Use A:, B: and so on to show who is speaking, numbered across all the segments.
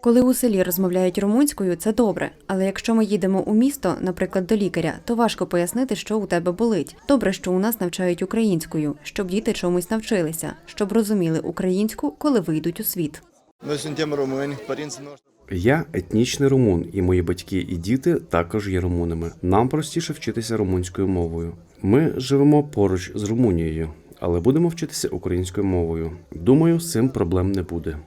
A: Коли у селі розмовляють румунською, це добре. Але якщо ми їдемо у місто, наприклад, до лікаря, то важко пояснити, що у тебе болить. Добре, що у нас навчають українською, щоб діти чомусь навчилися, щоб розуміли українську, коли вийдуть у світ.
B: Я етнічний румун, і мої батьки і діти також є румунами. Нам простіше вчитися румунською мовою. Ми живемо поруч з Румунією, але будемо вчитися українською мовою. Думаю, з цим проблем не буде.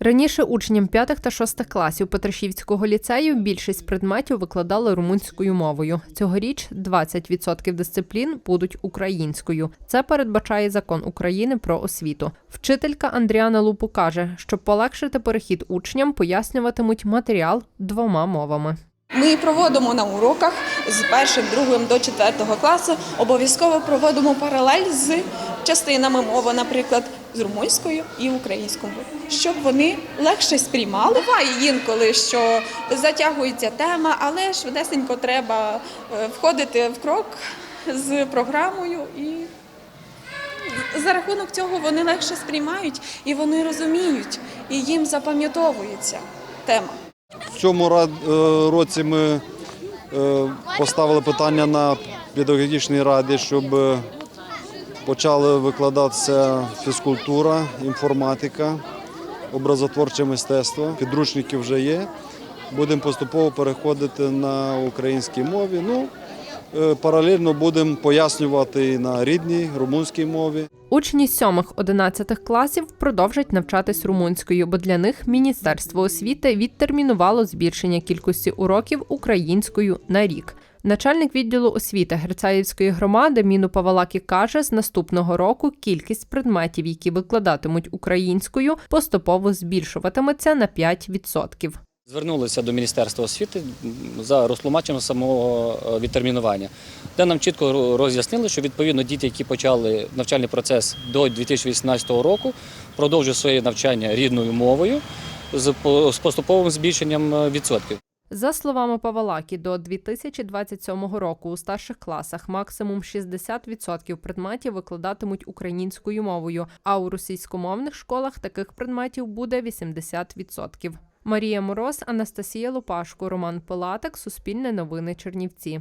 C: Раніше учням п'ятих та шостих класів Петришівського ліцею більшість предметів викладали румунською мовою. Цьогоріч 20% дисциплін будуть українською. Це передбачає закон України про освіту. Вчителька Андріана Лупу каже, щоб полегшити перехід учням, пояснюватимуть матеріал двома мовами.
D: Ми проводимо на уроках з першим, другим до четвертого класу. Обов'язково проводимо паралель з частинами мови, наприклад, з румунською і українською, щоб вони легше сприймали. Буває інколи, що затягується тема, але швидесенько треба е, входити в крок з програмою і. За рахунок цього вони легше сприймають і вони розуміють, і їм запам'ятовується тема.
E: В цьому е, році ми е, поставили питання на педагогічній раді, щоб е, почали викладатися фізкультура, інформатика, образотворче мистецтво. Підручники вже є. Будемо поступово переходити на українській мові. Ну, паралельно будемо пояснювати на рідній румунській мові.
C: Учні 7-11 класів продовжать навчатись румунською, бо для них Міністерство освіти відтермінувало збільшення кількості уроків українською на рік. Начальник відділу освіти Герцаївської громади Міну Павалакі каже, з наступного року кількість предметів, які викладатимуть українською, поступово збільшуватиметься на 5%.
F: Звернулися до Міністерства освіти за розтлумаченням самого е, відтермінування, де нам чітко роз'яснили, що відповідно діти, які почали навчальний процес до 2018 року, продовжують своє навчання рідною мовою з по- з поступовим збільшенням е, відсотків.
C: За словами Павалакі, до 2027 року у старших класах максимум 60% предметів викладатимуть українською мовою, а у російськомовних школах таких предметів буде 80%. Марія Мороз, Анастасія Лопашко, Роман Пилатик, Суспільне новини Чернівці.